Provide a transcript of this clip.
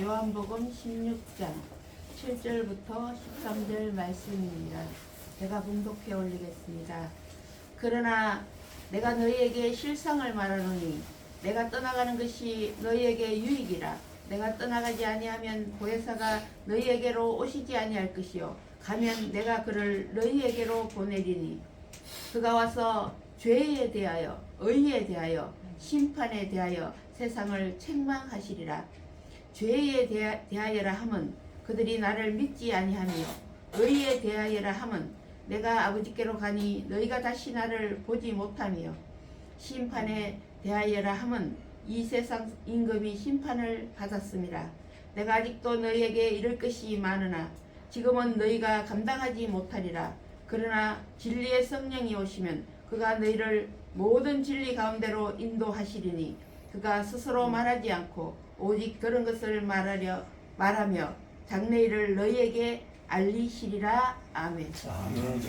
요한복음 16장 7절부터 13절 말씀입니다. 제가 봉독해 올리겠습니다. 그러나 내가 너희에게 실상을 말하노니 내가 떠나가는 것이 너희에게 유익이라 내가 떠나가지 아니하면 보혜사가 너희에게로 오시지 아니할 것이요 가면 내가 그를 너희에게로 보내리니 그가 와서 죄에 대하여 의에 대하여 심판에 대하여 세상을 책망하시리라 죄에 대하, 대하여라 함은 그들이 나를 믿지 아니하며 의에 대하여라 함은 내가 아버지께로 가니 너희가 다시 나를 보지 못하며 심판에 대하여라 함은 이 세상 임금이 심판을 받았습니다. 내가 아직도 너희에게 이를 것이 많으나 지금은 너희가 감당하지 못하리라. 그러나 진리의 성령이 오시면 그가 너희를 모든 진리 가운데로 인도하시리니 그가 스스로 말하지 않고 오직 그런 것을 말하려 말하며 장래일을 너희에게 알리시리라. 아멘. 아멘.